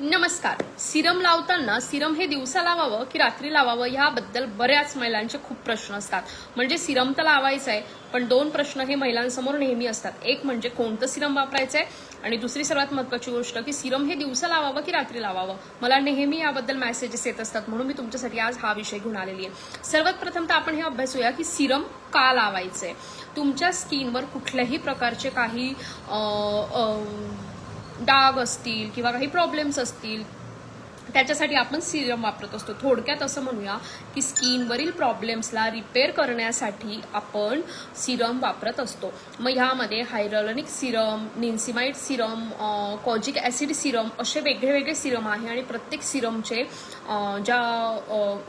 नमस्कार. सिरम लावताना सिरम हे दिवसा लावावं की रात्री लावावं ह्याबद्दल बऱ्याच महिलांचे खूप प्रश्न असतात. म्हणजे सिरम तर लावायचं आहे पण दोन प्रश्न हे महिलांसमोर नेहमी असतात. एक म्हणजे कोणतं सिरम वापरायचं आहे आणि दुसरी सर्वात महत्वाची गोष्ट की सिरम हे दिवसा लावावं की रात्री लावावं? मला नेहमी याबद्दल मेसेजेस येत असतात म्हणून मी तुमच्यासाठी आज हा विषय घेऊन आलेली आहे. सर्वात प्रथम तर आपण हे अभ्यासूया की सिरम का लावायचं आहे तुमच्या स्किनवर कुठल्याही प्रकारचे काही डाग असतील किंवा काही प्रॉब्लेम्स असतील त्याच्यासाठी आपण सिरम वापरत असतो. थोडक्यात असं म्हणूया की स्किनवरील प्रॉब्लेम्सला रिपेअर करण्यासाठी आपण सिरम वापरत असतो. मग ह्यामध्ये hyaluronic serum niacinamide serum kojic acid serum असे वेगळे वेगळे सिरम आहे आणि प्रत्येक सिरमचे ज्या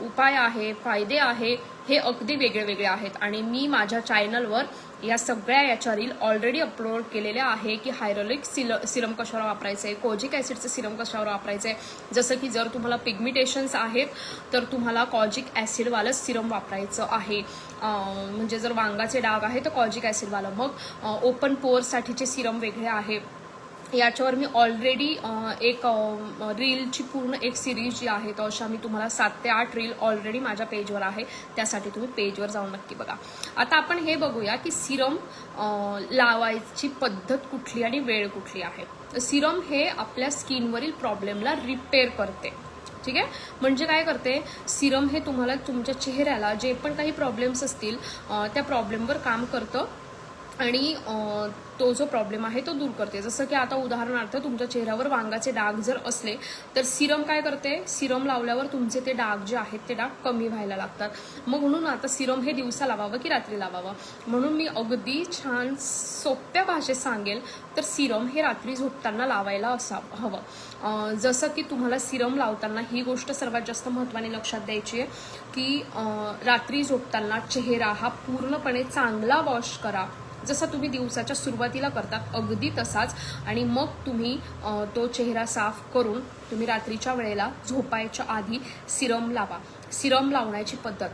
उपाय आहे फायदे आहे हे अगदी वेगळे वेगळे आहेत. आणि मी माझ्या चॅनलवर या सगळ्या याच्या रील ऑलरेडी अपलोड केलेल्या आहे की हायरोलिक सिल सिरम कशावर वापरायचं आहे कोजिक ॲसिडचं सिरम कशावर वापरायचं आहे जसं की जर तुम्हाला पिग्मिटेशन्स आहेत तर तुम्हाला कॉजिक ॲसिडवालंच सिरम वापरायचं आहे. म्हणजे जर वांगाचे डाग आहे तर कॉजिक ॲसिडवालं. मग ओपन पोअरसाठीचे सिरम वेगळे आहे. याच्यावर मी ऑलरेडी एक रीलची पूर्ण एक सिरीज जी आहे तर अशा मी तुम्हाला सात ते आठ रील ऑलरेडी माझ्या पेजवर आहे. त्यासाठी तुम्ही पेजवर जाऊन नक्की बघा. आता आपण हे बघूया की सिरम लावायची पद्धत कुठली आणि वेळ कुठली आहे. सिरम हे आपल्या स्किनवरील प्रॉब्लेमला रिपेअर करते. ठीक आहे? म्हणजे काय करते? सिरम हे तुम्हाला तुमच्या चेहऱ्याला जे पण काही प्रॉब्लेम्स असतील त्या प्रॉब्लेमवर काम करतं. आणि तो जो प्रॉब्लेम आहे तो दूर करते. जसं की आता उदाहरणार्थ तुमच्या चेहऱ्यावर वांगाचे डाग जर असले तर सिरम काय करते? सिरम लावल्यावर तुमचे ते डाग जे आहेत ते डाग कमी व्हायला लागतात. मग म्हणून आता सिरम हे दिवसा लावावं की रात्री लावावं? म्हणून मी अगदी छान सोप्या भाषेत सांगेल तर सिरम हे रात्री झोपताना लावायला असा हवं. जसं की तुम्हाला सिरम लावताना ही गोष्ट सर्वात जास्त महत्त्वाने लक्षात द्यायची आहे की रात्री झोपताना चेहरा हा पूर्णपणे चांगला वॉश करा. जसा तुम्ही दिवसाच्या सुरुवातीला करतात अगदी तसाच. आणि मग तुम्ही तो चेहरा साफ करून तुम्ही रात्रीच्या वेळेला झोपायच्या आधी सिरम लावा. सिरम लावण्याची पद्धत.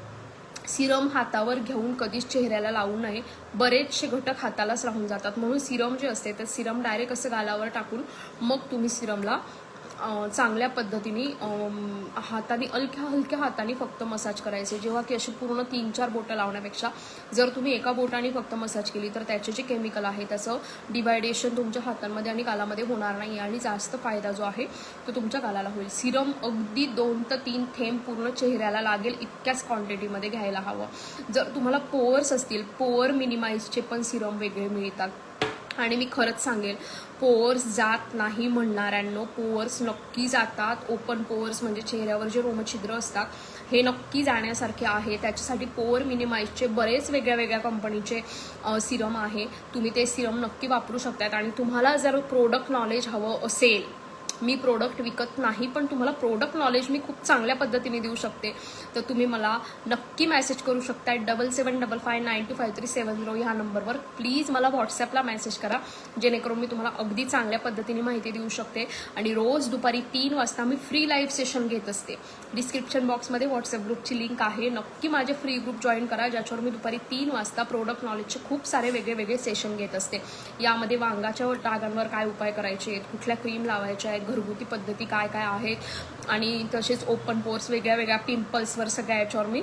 सिरम हातावर घेऊन कधीच चेहऱ्याला लावू नये. बरेचसे घटक हातालाच राहून जातात. म्हणून सिरम जे असते तर सिरम डायरेक्ट असं गालावर टाकून मग तुम्ही सिरमला चांगल्या पद्धतीने हाताने हलक्या हलक्या हाताने फक्त मसाज करायचे. जेव्हा की अशी पूर्ण तीन चार बोटं लावण्यापेक्षा जर तुम्ही एका बोटाने फक्त मसाज केली तर त्याचे जे केमिकल आहे त्याचं डिवायडेशन तुमच्या हातांमध्ये आणि गालामध्ये होणार नाही आणि जास्त फायदा जो आहे तो तुमच्या गालाला होईल. सिरम अगदी दोन ते तीन थेंब पूर्ण चेहऱ्याला लागेल इतक्याच क्वांटिटीमध्ये घ्यायला हवं. जर तुम्हाला पोअर्स असतील पोअर मिनिमाइजचे पण सिरम वेगळे मिळतात. आणि मी खरंच सांगेल पोअर्स जात नाही म्हणणाऱ्यांनो पोअर्स नक्की जातात. ओपन पोअर्स म्हणजे चेहऱ्यावर जे रोमछिद्र असतात हे नक्की जाण्यासारखे आहे. त्याच्यासाठी पोअर मिनिमाइजचे बरेच वेगळ्या वेगळ्या कंपनीचे सिरम आहे. तुम्ही ते सिरम नक्की वापरू शकतात. आणि तुम्हाला जर प्रोडक्ट नॉलेज हवं असेल मी प्रोडक्ट विकत नाही पण तुम्हाला प्रोडक्ट नॉलेज मी खूप चांगल्या पद्धतीने देऊ शकते. तर तुम्ही मला नक्की मेसेज करू शकता double seven double five nine two five three seven zero ह्या नंबरवर. प्लीज मला व्हॉट्सॲपला मेसेज करा. जेणेकरून मी तुम्हाला अगदी चांगल्या पद्धतीने माहिती देऊ शकते. आणि रोज दुपारी तीन वाजता मी फ्री लाईव्ह सेशन घेत असते. डिस्क्रिप्शन बॉक्समध्ये व्हॉट्सअप ग्रुपची लिंक आहे. नक्की माझे फ्री ग्रुप जॉईन करा ज्याच्यावर मी दुपारी तीन वाजता प्रोडक्ट नॉलेजचे खूप सारे वेगळे वेगळे सेशन घेत असते. यामध्ये वांगाच्या डागांवर काय उपाय करायचे आहेत? कुठल्या क्रीम लावायच्या आहेत? घरगुती पद्धती काय काय आहेत आणि तसेच ओपन पोर्स वेगळ्या वेगळ्या पिंपल्सवर सगळ्या याच्यावर मी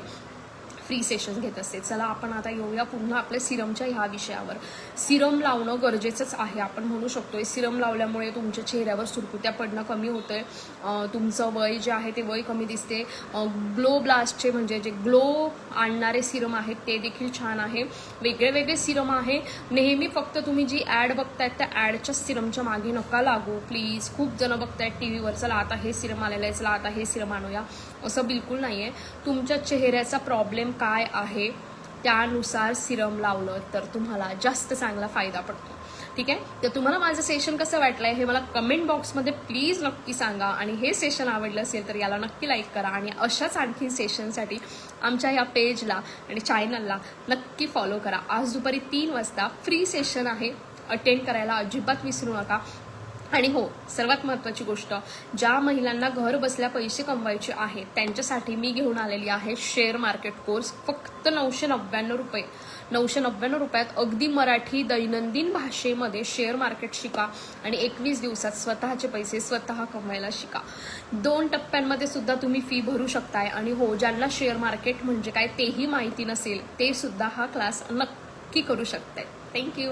फ्री सेशन घेत असते. चला आपण आता येऊया पुन्हा आपल्या सिरमच्या ह्या विषयावर. सिरम लावणं गरजेचंच आहे आपण म्हणू शकतोय. सिरम लावल्यामुळे तुमच्या चेहऱ्यावर सुरकुत्या पडणं कमी होतंय. तुमचं वय जे आहे ते वय कमी दिसते. ग्लो ब्लास्टचे म्हणजे जे ग्लो आणणारे सिरम आहेत ते देखील छान आहे. वेगळे वेगळे सिरम आहे. नेहमी फक्त तुम्ही जी ॲड बघतायत त्या ॲडच्या सिरमच्या मागे नका लागू. प्लीज खूप जण बघतायत टी व्हीवर चला आता हे सिरम आलेलं आहे चला आता हे सिरम आणूया. असं बिलकुल नाही आहे तुमच्या चेहऱ्याचा प्रॉब्लेम काय आहे त्यानुसार सिरम लावलं तर तुम्हाला जास्त चांगला फायदा पडतो. ठीक आहे? तर तुम्हाला माझं सेशन कसं वाटलंय हे मला कमेंट बॉक्समध्ये प्लीज नक्की सांगा आणि हे सेशन आवडलं असेल तर याला नक्की लाईक करा आणि अशाच आणखी सेशनसाठी आमच्या या पेजला आणि चॅनलला नक्की फॉलो करा. आज दुपारी तीन वाजता फ्री सेशन आहे. अटेंड करायला अजिबात विसरू नका. आणि हो सर्वात महत्वाची गोष्ट ज्या महिलांना घर बसल्या पैसे कमवायचे आहेत त्यांच्यासाठी मी घेऊन आलेली आहे शेअर मार्केट कोर्स फक्त नऊशे नव्याण्णव रुपये. नऊशे नव्याण्णव रुपयात अगदी मराठी दैनंदिन भाषेमध्ये शेअर मार्केट शिका आणि एकवीस दिवसात स्वतःचे पैसे स्वतः कमवायला शिका. दोन टप्प्यांमध्ये सुद्धा तुम्ही फी भरू शकताय आणि हो ज्यांना शेअर मार्केट म्हणजे काय तेही माहिती नसेल ते सुद्धा हा क्लास नक्की करू शकताय. थँक्यू